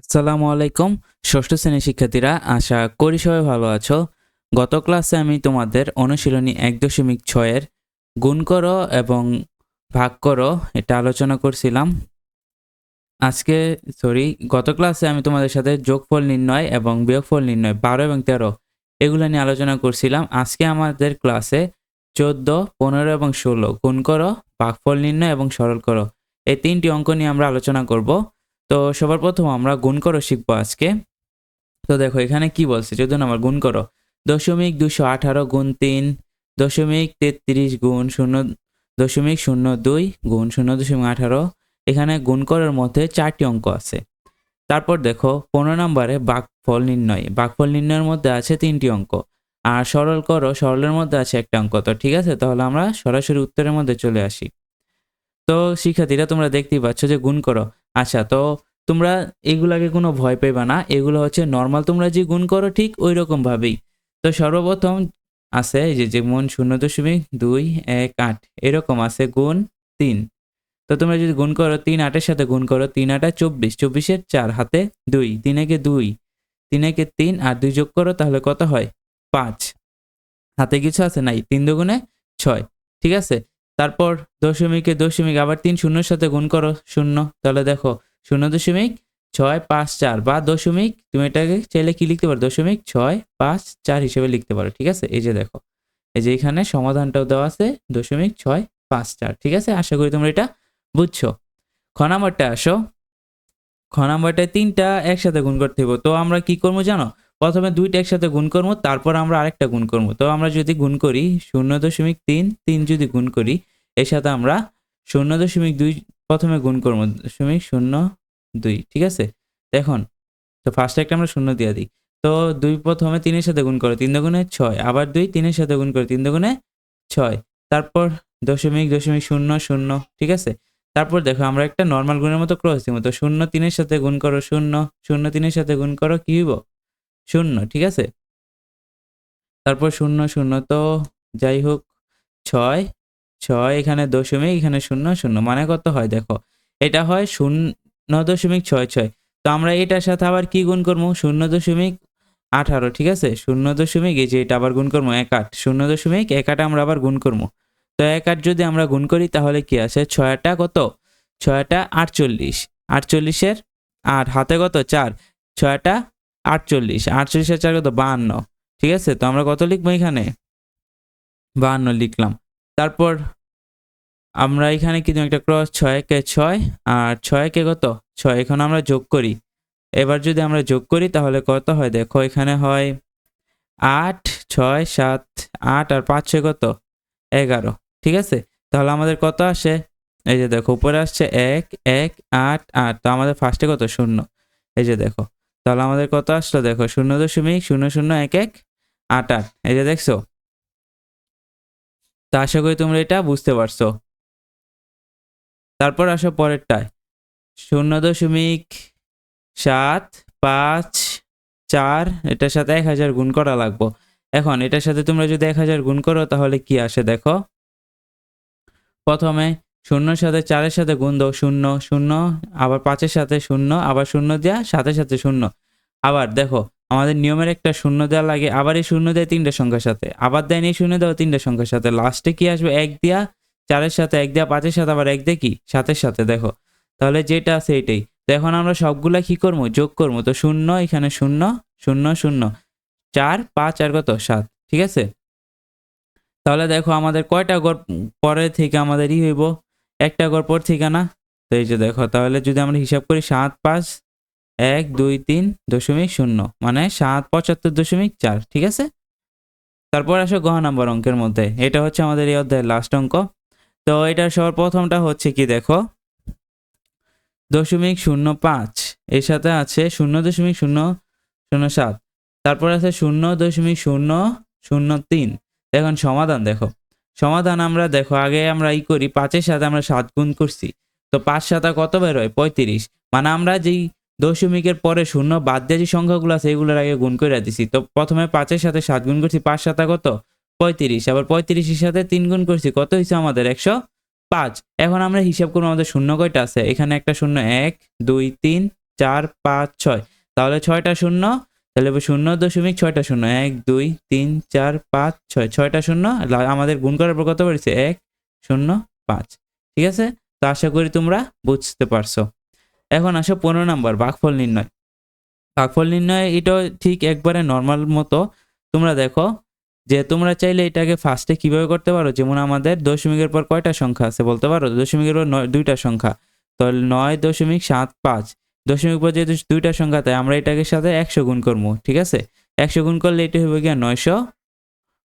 আসসালামু আলাইকুম, ষষ্ঠ শ্রেণির শিক্ষার্থীরা, আশা করি সবাই ভালো আছো। গত ক্লাসে আমি তোমাদের অনুশীলনী এক দশমিক ছয়ের গুণ করো এবং ভাগ করো, এটা আলোচনা করছিলাম। আজকে সরি গত ক্লাসে আমি তোমাদের সাথে যোগফল নির্ণয় এবং বিয়োগফল নির্ণয় বারো এবং তেরো, এগুলো নিয়ে আলোচনা করছিলাম। আজকে আমাদের ক্লাসে চোদ্দ, পনেরো এবং ষোলো গুণ করো, ভাগফল নির্ণয় এবং সরল করো। এই তিনটি অঙ্ক নিয়ে আমরা আলোচনা করব। তো সবার প্রথম আমরা গুণ করো শিখব আজকে। তো দেখো, এখানে কি বলছে? চোদ্দ নম্বর গুণ করো, দশমিক দুশো আঠারো গুণ তিন, দশমিক তেত্রিশ গুণ শূন্য, দশমিক শূন্য দুই গুণ শূন্য দশমিক আঠারো, এখানে গুণ করার মধ্যে চারটি অঙ্ক আছে। তারপর দেখো, পনেরো নম্বরে বাঘফল নির্ণয়। বাঘফল নির্ণয়ের মধ্যে আছে তিনটি অঙ্ক। আর সরল করো, সরলের মধ্যে আছে একটা অঙ্ক। তো ঠিক আছে, তাহলে আমরা সরাসরি উত্তরের মধ্যে চলে আসি। তো শিক্ষার্থীরা তোমরা দেখতেই পাচ্ছ যে গুণ করো। আচ্ছা তো তোমরা এগুলাকে কোনো ভয় পেবে না, এগুলো হচ্ছে নর্মাল তোমরা যে গুণ করো ঠিক ওই রকম ভাবেই তো সর্বপ্রথম আছে যে যেমন শূন্য দশমিক দুই এক আট, এরকম আছে গুণ তিন। তো তোমরা যদি গুণ করো তিন আটের সাথে গুণ করো, তিন আটা চব্বিশ, চব্বিশের চার হাতে দুই তিন একে দুই তিন একে তিন আর দুই যোগ করো তাহলে কত হয়? পাঁচ। হাতে কিছু আছে নাই? তিন দুগুণে ছয়, ঠিক আছে? তারপর দশমিকে দশমিক আবার তিন শূন্যর সাথে গুণ করো শূন্য, তাহলে দেখো শূন্য দশমিক ছয় পাঁচ চার বা দশমিক, তুমি এটাকে চাইলে কি লিখতে পারো? দশমিক ছয় পাঁচ চার হিসেবে লিখতে পারো, ঠিক আছে? এই যে দেখো, এই যে এখানে সমাধানটাও দেওয়া আছে, দশমিক ছয় পাঁচ চার, ঠিক আছে? আশা করি তোমরা এটা বুঝছ। খ নাম্বারটা আসো। খ নাম্বারটায় তিনটা একসাথে গুণ করতে হবে তো আমরা কি করব জানো? প্রথমে দুইটা একসাথে গুণ করব, তারপর আমরা আরেকটা গুণ করব। তো আমরা যদি গুণ করি, শূন্য দশমিক তিন তিন যদি গুণ করি, এর সাথে আমরা শূন্য দশমিক দুই প্রথমে গুণ করব দশমিক শূন্য দুই, ঠিক আছে? এখন তো ফার্স্টে একটা আমরা শূন্য দিয়ে দিই। তো দুই প্রথমে তিনের সাথে গুণ করো তিন দুগুণে ছয়, আবার দুই তিনের সাথে গুণ করো তিন দুগুণে ছয়। তারপর দশমিক দশমিক শূন্য শূন্য, ঠিক আছে? তারপর দেখো, আমরা একটা নর্মাল গুণের মতো ক্রস দিব। তো শূন্য তিনের সাথে গুণ করো শূন্য শূন্য তিনের সাথে গুণ করো কি হইব? শূন্য, ঠিক আছে? তারপর শূন্য শূন্য, তো যাই হোক, ছয় ছয় এখানে দশমিক, এখানে শূন্য শূন্য। মানে কত হয় দেখো? এটা হয় শূন্য দশমিক ছয় ছয়। তো আমরা এটার সাথে আবার কি গুণ করব? শূন্য দশমিক আঠারো, ঠিক আছে? শূন্য দশমিক, এই যে এটা আবার গুণ করব, এক আট। শূন্য দশমিক, এক আট আমরা আবার গুণ করব। তো এক আট যদি আমরা গুণ করি, তাহলে কি আছে? ছয়টা কত? ছয়টা আটচল্লিশ। আটচল্লিশের আট, হাতে কত? চার। ছয়টা আটচল্লিশ। আটচল্লিশের চার কত? বাহান্ন। ঠিক আছে? তো আমরা কত লিখব এখানে? বাহান্ন লিখলাম। তারপর আমরা এখানে কিন্তু একটা ক্রস ছয় কে ছয় আর ছয় কে কত? ছয়। এখন আমরা যোগ করি। এবার যদি আমরা যোগ করি তাহলে কত হয়? দেখো, এখানে হয় আট, ছয়, সাত, আট আর পাঁচ ছয় কত? এগারো। ঠিক আছে? তাহলে আমাদের কত আসে? এই যে দেখো, উপরে আসছে এক এক, আট আট। তো আমাদের ফার্স্টে কত? শূন্য। এই যে দেখো, তাহলে আমাদের কত আসলো? দেখো, শূন্য দশমিক শূন্য শূন্য এক এক আট আট। এই যে দেখছ? তা আশা করি তোমরা এটা বুঝতে পারছ। তারপর আসো পরেরটায়। শূন্য দশমিক সাত পাঁচ চার, এটার সাথে এক হাজার গুণ করা লাগবো। এখন এটার সাথে তোমরা যদি এক হাজার গুণ করো, তাহলে কি আসে দেখো? প্রথমে শূন্যর সাথে চারের সাথে গুণ দাও, শূন্য শূন্য, আবার পাঁচের সাথে শূন্য, আবার শূন্য দেওয়া সাথে সাথে শূন্য। আবার দেখো আমাদের নিয়মের একটা শূন্য দেওয়া লাগে, আবার এই শূন্য দেয় তিনটা সংখ্যার সাথে। আবার দেয় এই শূন্য দেওয়া তিনটা সংখ্যার সাথে। লাস্টে কি আসবে? এক দিয়া, চারের সাথে এক দেওয়া পাঁচের সাথে আবার এক দিয়ে কি? সাতের সাথে, দেখো। তাহলে যেটা আছে এটাই। তো এখন আমরা সবগুলা কি করব? যোগ করব। তো শূন্য, এখানে শূন্য শূন্য শূন্য। চার, পাঁচ আর কত? সাত। ঠিক আছে? তাহলে দেখো আমাদের কয়টা গড় পরে থেকে আমাদের ই হইব? একটা গড় পর থেকে না? তো এই যে দেখো, তাহলে যদি আমরা হিসাব করি সাত, পাঁচ এক, দুই, তিন দশমিক শূন্য মানে সাত পঁচাত্তর দশমিক চার, ঠিক আছে? তারপর আসো গহ নাম্বার অঙ্কের মধ্যে, এটা হচ্ছে আমাদের এই অধ্যায়ের লাস্ট অঙ্ক। তো এটার সবার প্রথমটা হচ্ছে কি দেখো? দশমিক শূন্য পাঁচ, এর সাথে আছে শূন্য দশমিক শূন্য শূন্য সাত, তারপর আছে শূন্য দশমিক শূন্য শূন্য তিন। এখন সমাধান দেখো, সমাধান আমরা দেখো, আগে আমরা ই করি, পাঁচের সাথে আমরা সাত গুণ করছি, তো পাঁচ সাতা কত বের হয়? পঁয়ত্রিশ মানে আমরা যেই দশমিকের পরে শূন্য, বাদ দিয়ে যে সংখ্যাগুলো আছে এগুলোর আগে গুণ করে দিছি। তো প্রথমে পাঁচের সাথে সাত গুণ করছি, পাঁচ সাতা কত? পঁয়ত্রিশ। আবার পঁয়ত্রিশের সাথে তিন গুণ করছি, কত হয়েছে আমাদের? একশো পাঁচ। এখন আমরা হিসাব করব আমাদের শূন্য কয়টা আছে? এখানে একটা শূন্য, এক, দুই, তিন, চার, পাঁচ, ছয়। তাহলে ছয়টা শূন্য, তাহলে শূন্য দশমিক ছয়টা শূন্য, এক, দুই, তিন, চার, পাঁচ, ছয়। ছয়টা শূন্য আমাদের গুণ করার পর কত বেড়েছে? এক, শূন্য, পাঁচ। ঠিক আছে? তো আশা করি তোমরা বুঝতে পারছ। এখন আসো পনেরো নাম্বার, ভাগফল নির্ণয়। ভাগফল নির্ণয় এটাও ঠিক একবারে নর্মাল মতো। তোমরা দেখো যে তোমরা চাইলে এটাকে ফার্স্টে কীভাবে করতে পারো? যেমন আমাদের দশমিকের পর কয়টা সংখ্যা আছে বলতে পারো? দশমিকের পর নয়, দুইটা সংখ্যা। তো নয় দশমিক সাত পাঁচ। দশমিক পর যেহেতু দুইটা সংখ্যা, তাই আমরা এটাকে সাথে একশো গুণ করব, ঠিক আছে? একশো গুণ করলে এটা হবে গিয়ে নয়শো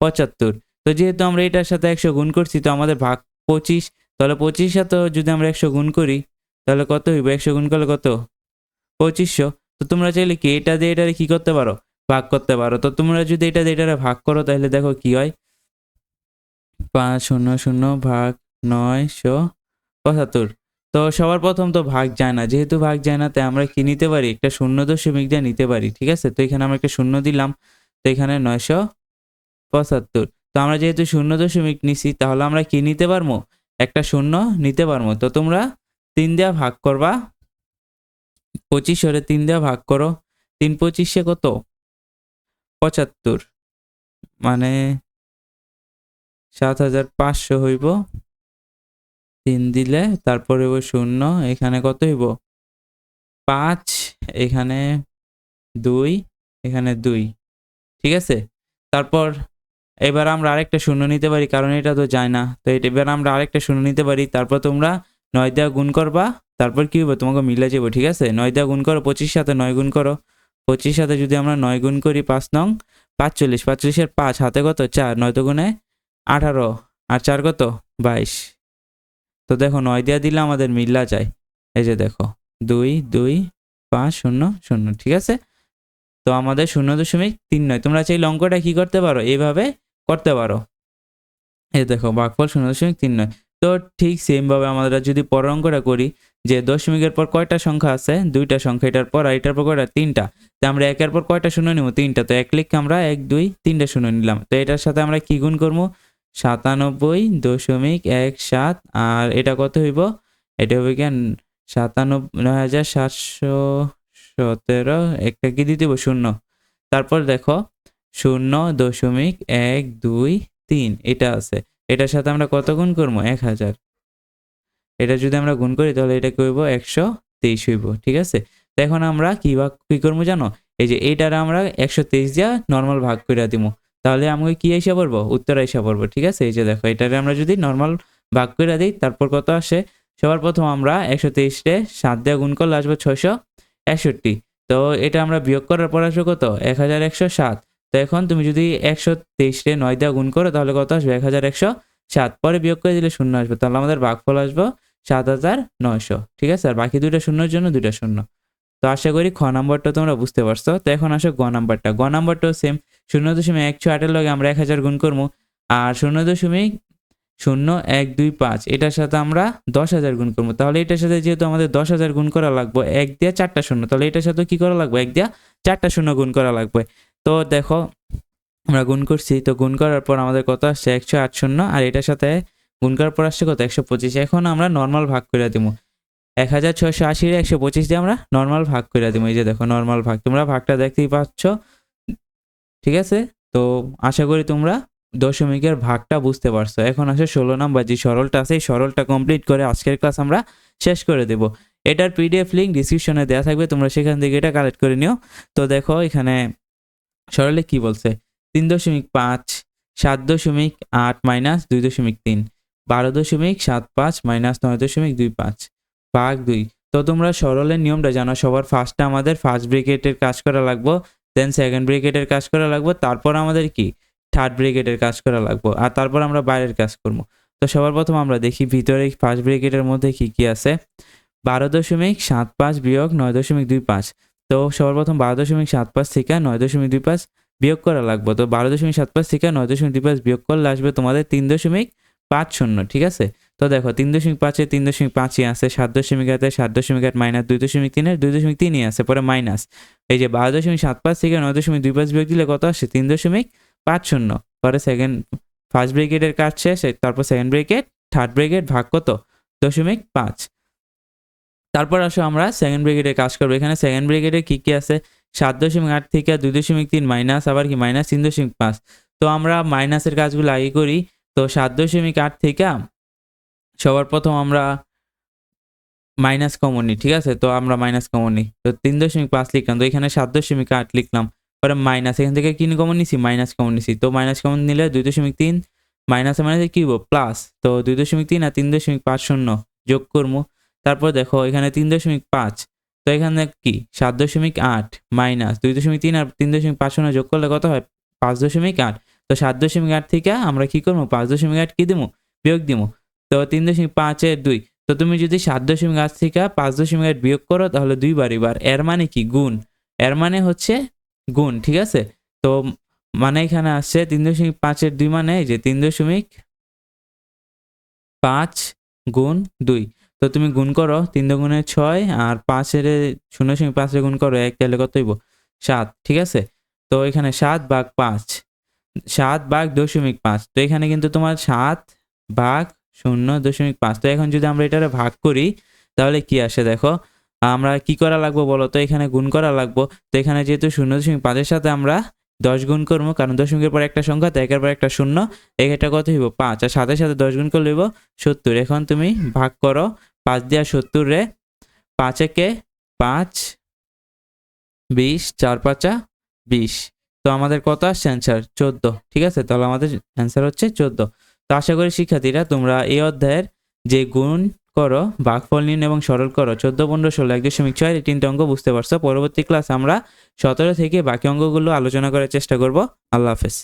পঁচাত্তর। তো যেহেতু আমরা এটার সাথে একশো গুণ করছি, তো আমাদের ভাগ পঁচিশ। তাহলে পঁচিশ সাথে যদি আমরা একশো গুণ করি তাহলে কত হইব? একশো গুণ করলে কত? পঁচিশশো। তো তোমরা চাইলে কি এটা দিয়ে এটারে কি করতে পারো? ভাগ করতে পারো। তো তোমরা যদি এটা দিয়ে এটারে ভাগ করো, তাহলে দেখো কি হয়? পাঁচ, শূন্য শূন্য ভাগ নয়শো পঁচাত্তর। তো সবার প্রথম তো ভাগ যায় না। যেহেতু ভাগ যায় না, তাই আমরা কি নিতে পারি? একটা শূন্য দশমিক দিয়ে নিতে পারি, ঠিক আছে? তো এখানে আমরা একটা শূন্য দিলাম, তো এখানে নয়শো পঁচাত্তর। তো আমরা যেহেতু শূন্য দশমিক নিছি, তাহলে আমরা কি নিতে পারব? একটা শূন্য নিতে পারব। তো তোমরা তিন দেওয়া ভাগ করবা, পঁচিশ হলে তিন দেওয়া ভাগ করো, তিন পঁচিশে কত? পঁচাত্তর মানে সাত হাজার পাঁচশো হইব। তিন দিলে তারপরে হইব শূন্য, এখানে কত হইব? পাঁচ, এখানে দুই এখানে দুই, ঠিক আছে? তারপর এবার আমরা আরেকটা শূন্য নিতে পারি, কারণ এটা তো যায় না। তো এবার আমরা আরেকটা শূন্য নিতে পারি, তারপর তোমরা নয় দেওয়া গুণ করবা তারপর কি হবে তোমাকে মিলে যাব ঠিক আছে? নয় দেওয়া গুণ করো, পঁচিশ সাথে নয় গুণ করো। পঁচিশ সাথে যদি আমরা নয় গুণ করি, পাঁচ নং, পাঁচচল্লিশ। পাঁচচল্লিশের পাঁচ, হাতে কত? চার। নয় তো গুণে আঠারো। আর চার কত? বাইশ। তো দেখো নয় দেওয়া দিলে আমাদের মিল্লা যায়। এই যে দেখো, দুই দুই, পাঁচ, শূন্য শূন্য, ঠিক আছে? তো আমাদের শূন্য দশমিক তিন নয়। তোমরা চাইলে অঙ্কটা কি করতে পারো? এইভাবে করতে পারো। এই দেখো ভাগফল শূন্য দশমিক তিন নয়। তো ঠিক সেমভাবে আমরা যদি পরের অঙ্কটা করি, যে দশমিকের পর কয়টা সংখ্যা আছে? দুইটা সংখ্যা, এটার পর আর এটার পর কয়টা? তিনটা। তো আমরা একের পর কয়টা শূন্য নিব? তিনটা। তো এক লিখে আমরা এক, দুই, তিনটা শূন্য নিলাম। তো এটার সাথে আমরা কি গুণ করব? সাতানব্বই দশমিক এক সাত। আর এটা কত হইব? এটা হবে কেন সাতানব্বই, নয় হাজার সাতশো সতেরো। একটা কি দিয়ে দিব? শূন্য। তারপর দেখো, শূন্য দশমিক এক, দুই, তিন। এটা আছে। এটার সাথে আমরা কত গুণ করব? এক হাজার। এটা যদি আমরা গুণ করি, তাহলে এটা করব একশো তেইশ হইব, ঠিক আছে? তো এখন আমরা কী ভাগ, কী করব জানো? এই যে এইটার আমরা একশো তেইশ দিয়া নর্মাল ভাগ করে দিব তাহলে আমাকে কি এসে পড়ব? উত্তর এসে পড়ব, ঠিক আছে? এই যে দেখো, এটারে আমরা যদি নর্মাল ভাগ করে দিই, তারপর কত আসে? সবার প্রথম আমরা একশো তেইশে সাত দিয়ে গুণ করলে আসব ছয়শো একষট্টি তো এটা আমরা বিয়োগ করার পর আসবে কত? এক হাজার একশো সাত। তো এখন তুমি যদি একশো তেইশে নয় দেওয়া গুণ করো, তাহলে কত আসবে? এক হাজার একশো সাত। পরে বিয়োগ করে দিলে শূন্য আসবে। তাহলে আমাদের ভাগফল আসবে সাত হাজার নয়শো। ঠিক আছে? আর বাকি দুইটা শূন্যর জন্য দুইটা শূন্য। তো আশা করি খ নাম্বারটা তোমরা বুঝতে পারছ। তো এখন আসো গ নাম্বারটা। গ নাম্বারটাও সেম শূন্য দশমিক একশো আটের লগে আমরা এক হাজার গুণ করব। আর শূন্য দশমিক শূন্য এক দুই পাঁচ, এটার সাথে আমরা দশ হাজার গুণ করব। তাহলে এটার সাথে যেহেতু আমাদের দশ হাজার গুণ করা লাগবে, এক দিয়ে চারটা শূন্য, তাহলে এটার সাথে কি করা লাগবে? এক দিয়ে চারটা শূন্য গুণ করা লাগবে। তো দেখো, আমরা গুণ করছি। তো গুণ করার পর আমাদের কত আসছে? একশো আট শূন্য। আর এটার সাথে গুণ করার পর আসছে কত? একশো পঁচিশ। এখন আমরা নর্মাল ভাগ করে দিব। এক হাজার ছশো আশির একশো পঁচিশ দিয়ে আমরা নর্মাল ভাগ করে দিব। এই যে দেখো নর্মাল ভাগ। তোমরা ভাগটা দেখতেই পাচ্ছ। ঠিক আছে? তো আশা করি তোমরা দশমিকের ভাগটা বুঝতে পারছ। এখন আসে ষোলো নাম্বার যে সরলটা আছে, এই সরলটা কমপ্লিট করে আজকের ক্লাস আমরা শেষ করে দেব। এটার পিডিএফ লিঙ্ক ডিসক্রিপশনে দেওয়া থাকবে। তোমরা সেখান থেকে এটা কালেক্ট করে নিও। তো দেখো, এখানে সরলে কি বলছে? তিন দশমিক পাঁচ, সাত দশমিক আট মাইনাস দুই দশমিক তিন, বারো দশমিক সাত পাঁচ মাইনাস নয় দশমিক দুই পাঁচ, ভাগ দুই। তো তোমরা সরলের নিয়মটা জানো, সবার ফার্স্টে আমাদের ফার্স্ট ব্রেকেটের কাজ করা লাগবো দেন সেকেন্ড ব্রেকেটের কাজ করা লাগবো, তারপর আমাদের কি? থার্ড ব্রেকেটের কাজ করা লাগবো, আর তারপর আমরা বাইরের কাজ করব। তো সবার প্রথম আমরা দেখি ভিতরে ফার্স্ট ব্রেকেটের মধ্যে কি কি আছে? বারো দশমিক সাত পাঁচ বিয়োগ নয় দশমিক দুই পাঁচ তো সবার প্রথম বারো দশমিক সাত পাঁচ থেকে নয় দশমিক দুই পাঁচ বিয়োগ করা লাগবে। তো বারো দশমিক সাত পাঁচ থেকে নয় দশমিক দুই পাঁচ বিয়োগ করলে আসবে তোমাদের তিন দশমিক পাঁচ শূন্য, ঠিক আছে? তো দেখো, তিন দশমিক পাঁচে তিন দশমিক পাঁচই আছে সাত দশমিক আটে সাত দশমিক আট মাইনাস দুই দশমিক তিনের দুই দশমিক তিনই আছে পরে মাইনাস। এই যে বারো দশমিক সাত পাঁচ থেকে নয় দশমিক দুই পাঁচ বিয়োগ দিলে কত আসে? তিন দশমিক পাঁচ শূন্য। পরে সেকেন্ড ফার্স্ট ব্রেকেটের কাজ শেষ, তারপর সেকেন্ড ব্রেকেট থার্ড ব্রেকেট ভাগ কত? দশমিক পাঁচ। তারপর আসো আমরা সেকেন্ড ব্রিগেডে কাজ করব। এখানে সেকেন্ড ব্রিগেডে কী কী আছে? সাত দশমিক আট থেকে দুই দশমিক তিন মাইনাস আবার কি মাইনাস তিন দশমিক পাঁচ। তো আমরা মাইনাসের কাজগুলো আগে করি। তো সাত দশমিক আট থেকে সবার প্রথম আমরা মাইনাস কমন নিই, ঠিক আছে? তো আমরা মাইনাস কমন নিই। তো তিন দশমিক পাঁচ লিখলাম। তো এখানে সাত দশমিক আট লিখলাম। পরে মাইনাস এখান থেকে কি কমন নিছি? মাইনাস কমন নিছি। তো মাইনাস কমন নিলে দুই দশমিক তিন মাইনাসে মাইনাসে কী প্লাস তো দুই দশমিক তিন আর তিন দশমিক পাঁচ শূন্য যোগ করব। তারপর দেখো, এখানে তিন দশমিক পাঁচ। তো এখানে কি? সাত দশমিক আট মাইনাস দুই দশমিক তিন আর তিন দশমিক পাঁচ শূন্য যোগ করলে কত হয়? পাঁচ দশমিক আট। তো সাত দশমিক আট থেকে আমরা কি করব? পাঁচ দশমিক আট কি দেবো? বিয়োগ দিব। তো তিন দশমিক পাঁচের দুই। তো তুমি যদি সাত দশমিক আট থেকে পাঁচ দশমিক আট বিয়োগ করো, তাহলে দুইবার এবার। এর মানে কি? গুণ। এর মানে হচ্ছে গুণ, ঠিক আছে? তো মানে এখানে আসছে তিন দশমিক পাঁচের দুই মানে এই যে তিন দশমিক পাঁচ গুণ দুই। তো তুমি গুণ করো, তিন দুগুণে ছয় আর পাঁচের শূন্য দশমিক পাঁচের গুণ করো, এক তাহলে কত হইব? সাত, ঠিক আছে? তো এখানে সাত ভাগ পাঁচ, সাত ভাগ দশমিক পাঁচ, তো এখানে কিন্তু তোমার সাত ভাগ শূন্য দশমিক পাঁচ, তো এখন যদি আমরা এটারে ভাগ করি, তাহলে কি আসে দেখো? আমরা কি করা লাগবো বলো তো? এখানে গুণ করা লাগবো, তো এখানে যেহেতু শূন্য দশমিক পাঁচের সাথে আমরা দশ গুণ করব, কারণ দশমিকের পর একটা সংখ্যা, তো একের পর একটা শূন্য এটা কত হইব? পাঁচ, আর সাথে সাথে দশ গুণ করলে হইব সত্তর, এখন তুমি ভাগ করো পাঁচ দিয়া সত্তর রে, পাঁচ একে পাঁচ, বিশ, চার পাঁচা বিশ। তো আমাদের কত আসছে অ্যান্সার চোদ্দ। ঠিক আছে? তাহলে আমাদের অ্যান্সার হচ্ছে চোদ্দ। তো আশা করি শিক্ষার্থীরা তোমরা এই অধ্যায়ের যে গুণ করো, ভাগফল নিন এবং সরল করো, চোদ্দ, পনেরো, ষোলো, এক দশমিক ছয় এই তিনটে অঙ্ক বুঝতে পারছ। পরবর্তী ক্লাস আমরা সতেরো থেকে বাকি অঙ্কগুলো আলোচনা করার চেষ্টা করব। আল্লাহ হাফেজ।